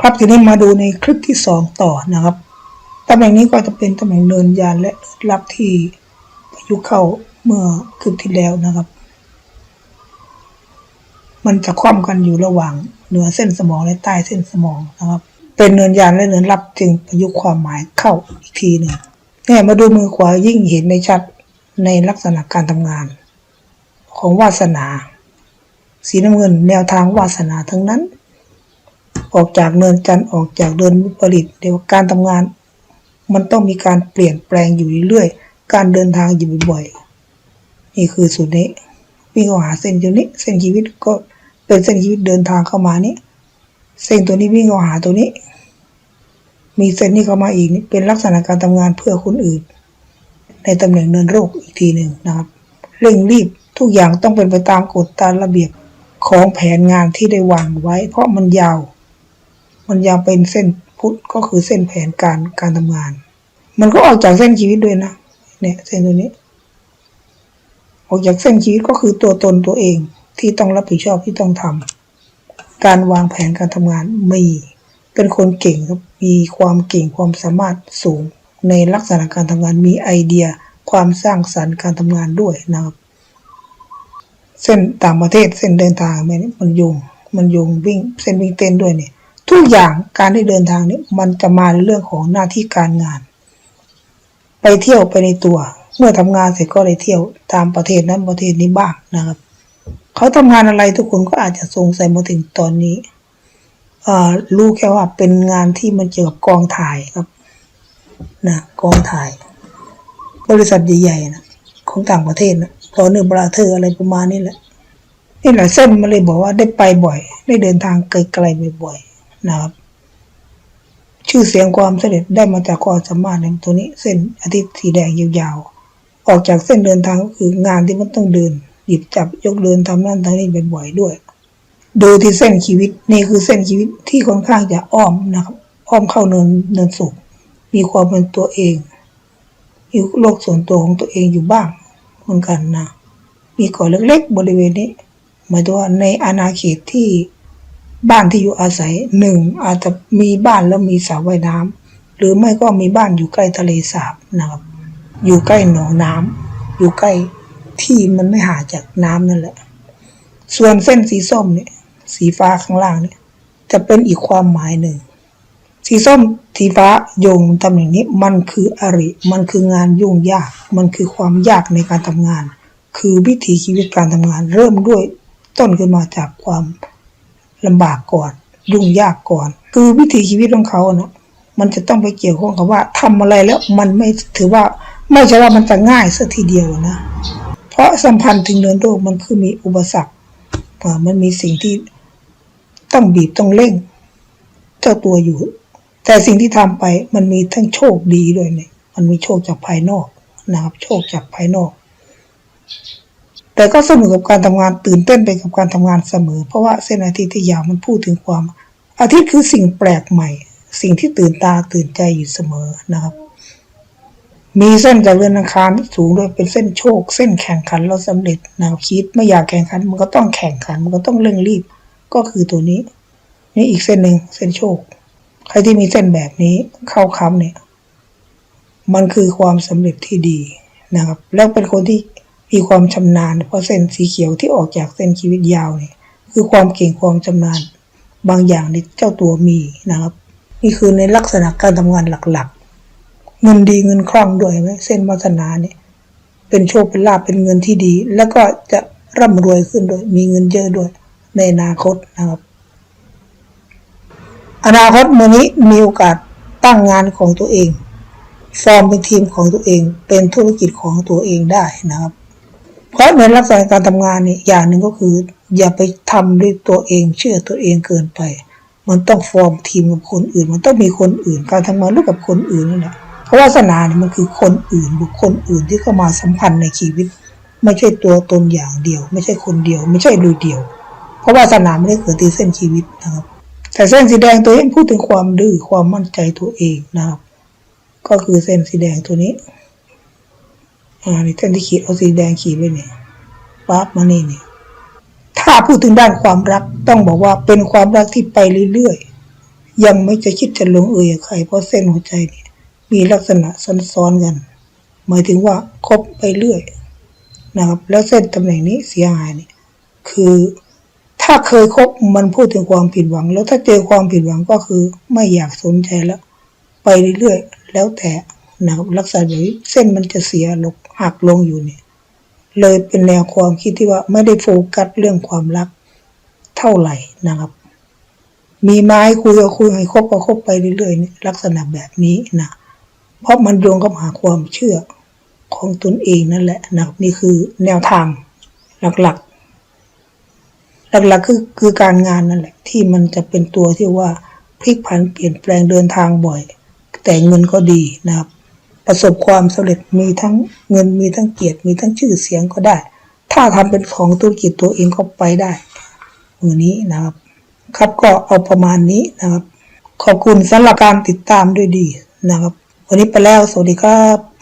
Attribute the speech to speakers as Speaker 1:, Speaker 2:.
Speaker 1: ครับทีนี้มาดูในคลิปที่สองต่อนะครับตำแหน่งนี้ก็จะเป็นตำแหน่งเนินยานและรับที่ประยุกต์เข้าเมื่อคลิปที่แล้วนะครับ มันจะคว่ำกันอยู่ระหว่างเหนือเส้นสมองและใต้เส้นสมองนะครับ เป็นเนินยานและเนินรับจึงประยุกต์ความหมายเข้าอีกทีหนึ่งเนี่ยมาดูมือขวายิ่งเห็นในชัดในลักษณะการทำงาน ของวาสนา สีน้ำเงินแนวทางวาสนาทั้งนั้น ออกจากเนินจันทร์ออกจากเดินวิปริตเดี๋ยวการทำงาน มันต้องมีการเปลี่ยนแปลงอยู่เรื่อยๆการเดินทางอยู่บ่อยๆนี่คือสูตรนี้วิ่งเข้าหาเส้นตัวนี้ เส้นชีวิตก็เป็นเส้นชีวิตเดินทางเข้ามานี้เส้นตัวนี้วิ่งเข้าหาตัวนี้ มีเส้นนี้เข้ามาอีกนี่เป็นลักษณะการทำงานเพื่อคนอื่น ในตำแหน่งเนินโรคอีกทีหนึ่งนะครับเร่งรีบทุกอย่างต้องเป็นไปตามกฎตามระเบียบของแผนงานที่ได้วางไว้ เพราะมันยาว มันยาวเป็นเส้นพุทธก็คือเส้นแผนการการทำงาน มันก็ออกจากเส้นชีวิตด้วยนะ เนี่ย เส้นตัวนี้ ออกจากเส้นชีวิตก็คือตัวตนตัวเองที่ต้องรับผิดชอบที่ต้องทำการวางแผนการทำงานมีเป็นคนเก่งครับมีความเก่งความสามารถสูง ในลักษณะการทำงานมีไอเดียความสร้างสรรค์การทำงานด้วยนะครับ เส้นต่างประเทศเส้นเดินทางมเนี่ยมันโยงมันโยงวิ่งเส้นวิ่งเต้นด้วยเนี่ย ทุกอย่างการได้เดินทางนี่มันจะมาในเรื่องของหน้าที่การงาน ไปเที่ยวไปในตัว เมื่อทำงานเสร็จก็ได้เที่ยวตามประเทศนั้นประเทศนี้บ้างนะครับ เขาทำงานอะไรทุกคนก็อาจจะสงสัยมาถึงตอนนี้เอ่อรู้แค่ว่าเป็นงานที่มันเกี่ยวกับกองถ่ายครับนะกองถ่าย บริษัทใหญ่ๆนะของต่างประเทศนะตอนเนอร์บราเธอร์อะไรประมาณนี้แหละนี่แหละเส้นมันเลยบอกว่าได้ไปบ่อย ได้เดินทางไกลๆบ่อย นะครับ ชื่อเสียงความสำเร็จได้มาจากความสามารถในตัวนี้ เส้นอาทิตย์สีแดงยาวๆ ออกจากเส้นเดินทางก็คืองานที่มันต้องเดิน หยิบจับยกเดินทำนั่นทำนี่บ่อยๆด้วย ดูที่เส้นชีวิตนี่คือเส้นชีวิตที่ค่อนข้างจะอ้อมนะครับ อ้อมเข้าเนินเนินสูงมีความเป็นตัวเองมีโลกส่วนตัวของตัวเองอยู่บ้างเหมือนกันนะ มีเกาะเล็กๆบริเวณนี้หมายถึงว่าในอาณาเขตที่ บ้านที่อยู่อาศัยหนึ่งอาจจะมีบ้านแล้วมีสระว่ายน้ำหรือไม่ก็มีบ้านอยู่ใกล้ทะเลสาบนะครับ อยู่ใกล้หนองน้ำอยู่ใกล้ที่มันไม่ห่างจากน้ำนั่นแหละ ส่วนเส้นสีส้มเนี่ยสีฟ้าข้างล่างเนี่ย จะเป็นอีกความหมายหนึ่ง สีส้มสีฟ้าโยงตำแหน่งนี้มันคืออริ มันคืองานยุ่งยาก มันคือความยากในการทำงาน คือวิถีชีวิตการทำงาน เริ่มด้วยต้นขึ้นมาจากความ ลำบากก่อน ยุ่งยากก่อน คือวิถีชีวิตของเขาเนาะมันจะต้องไปเกี่ยวข้องกับว่าทำอะไรแล้วมันไม่ถือว่าไม่ใช่ว่ามันจะง่ายสัทีเดียวนะ เพราะสัมพันธ์ถึงเนินโลกมันคือมีอุปสรรคมันมีสิ่งที่ต้องบีบต้องเร่ง เจ้าตัวอยู่ แต่สิ่งที่ทำไปมันมีทั้งโชคดีด้วยเนี่ย มันมีโชคจากภายนอกนะครับ โชคจากภายนอก แต่ก็สนุกกับการทำงานตื่นเต้นไปกับการทำงานเสมอ เพราะว่าเส้นอาทิตย์ที่ยาวมันพูดถึงความ อาทิตย์คือสิ่งแปลกใหม่ สิ่งที่ตื่นตาตื่นใจอยู่เสมอนะครับ มีเส้นจากเรือนอังคารที่สูงด้วยเป็นเส้นโชค เส้นแข่งขันเราสำเร็จนะคิดไม่อยากแข่งขัน มันก็ต้องแข่งขัน มันก็ต้องเร่งรีบ ก็คือตัวนี้ นี่อีกเส้นหนึ่งเส้นโชค ใครที่มีเส้นแบบนี้เข้าคำเนี่ย มันคือความสำเร็จที่ดีนะครับ แล้วเป็นคนที่ มีความชำนาญ เพราะเส้นสีเขียวที่ออกจากเส้นชีวิตยาวเนี่ยคือความเก่งความชำนาญ บางอย่างที่เจ้าตัวมีนะครับ นี่คือในลักษณะการทำงานหลักๆ เงินดีเงินคล่องด้วยไหมเส้นวาสนาเนี่ยเป็นโชคเป็นลาภเป็นเงินที่ดี แล้วก็จะร่ำรวยขึ้นด้วย มีเงินเยอะด้วยในอนาคตนะครับ อนาคตมือนี้มีโอกาสตั้งงานของตัวเอง ฟอร์มเป็นทีมของตัวเอง เป็นธุรกิจของตัวเองได้นะครับ เพราะในลักษณะการทำงานนี่อย่างหนึ่งก็คือ อย่าไปทำด้วยตัวเอง เชื่อตัวเองเกินไป มันต้องฟอร์มทีมกับคนอื่น มันต้องมีคนอื่น การทำงานร่วมกับคนอื่นนั่นแหละเพราะวาสนาเนี่ยมันคือคนอื่นบุคคลอื่นที่เข้ามาสัมพันธ์ในชีวิต ไม่ใช่ตัวตนอย่างเดียว ไม่ใช่คนเดียว ไม่ใช่ดยเดียว เพราะวาสนาไม่ได้เกิดที่เส้นชีวิตนะครับ แต่เส้นสีแดงตัวนี้พูดถึงความดื้อความมั่นใจตัวเองนะครับ ก็คือเส้นสีแดงตัวนี้ อ่านี่เส้นที่ขีดเอาสีแดงขีดไว้เนี่ยปั๊บมานี่เนี่ย ถ้าพูดถึงด้านความรักต้องบอกว่าเป็นความรักที่ไปเรื่อยๆ ยังไม่จะคิดจะลงเอ่ยใครเพราะเส้นหัวใจเนี่ย มีลักษณะซ้อนๆกัน หมายถึงว่าคบไปเรื่อยนะครับ แล้วเส้นตำแหน่งนี้เสียหายเนี่ย คือถ้าเคยคบมันพูดถึงความผิดหวัง แล้วถ้าเจอความผิดหวังก็คือไม่อยากสนใจแล้ว ไปเรื่อยๆ แล้วแต่ นะครับลักษณะแบบนี้เส้นมันจะเสียลงหักลงอยู่เนี่ยเลยเป็นแนวความคิดที่ว่าไม่ได้โฟกัสเรื่องความรักเท่าไหร่นะครับ มีไม้คุยก็คุยให้คบก็คบไปเรื่อยๆนี่ลักษณะแบบนี้นะเพราะมันโยงกับหาความเชื่อของตนเองนั่นแหละนะครับนี่คือแนวทางหลักๆ หลักๆคือคือการงานนั่นแหละ ที่มันจะเป็นตัวที่ว่าพลิกผันเปลี่ยนแปลงเดินทางบ่อย แต่เงินก็ดีนะครับ ประสบความสำเร็จมีทั้งเงินมีทั้งเกียรติมีทั้งชื่อเสียงก็ได้ ถ้าทำเป็นของธุรกิจตัวเองก็ไปได้มือนี้นะครับ ครับก็เอาประมาณนี้นะครับ ขอบคุณสำหรับการติดตามด้วยดีนะครับ วันนี้ไปแล้วสวัสดีครับ